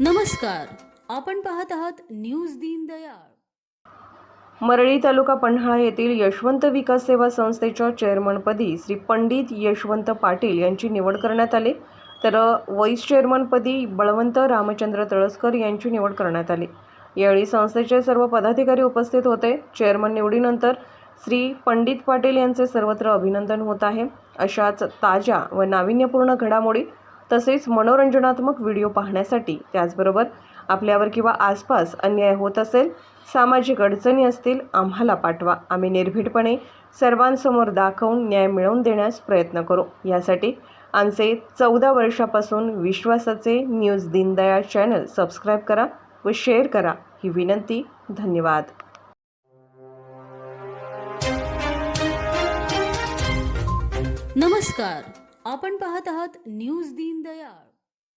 नमस्कार. आपण पाहत आहात न्यूज दीनदयाळ मरळी तालुका पन्हाळा येथील यशवंत विकास सेवा संस्थेच्या चेअरमनपदी श्री पंडित यशवंत पाटील यांची निवड करण्यात आली. तर व्हाईस चेअरमनपदी बळवंत रामचंद्र तळसकर यांची निवड करण्यात आली. यावेळी संस्थेचे सर्व पदाधिकारी उपस्थित होते. चेअरमन निवडीनंतर श्री पंडित पाटील यांचे सर्वत्र अभिनंदन होत आहे. अशाच ताज्या व नाविन्यपूर्ण घडामोडी तसेच मनोरंजनात्मक व्हिडिओ पाहण्यासाठी त्याचबरोबर आपल्यावर किंवा आसपास अन्याय होत असेल सामाजिक अडचणी असतील आम्हाला पाठवा. आम्ही निर्भीडपणे सर्वांसमोर दाखवून न्याय मिळवून देण्यास प्रयत्न करू. यासाठी आमचे चौदा वर्षापासून विश्वासाचे न्यूज दीनदयाळ चॅनल सबस्क्राईब करा व शेअर करा. ही विनंती. धन्यवाद. नमस्कार. आपण पाहत आहात न्यूज दीनदयाळ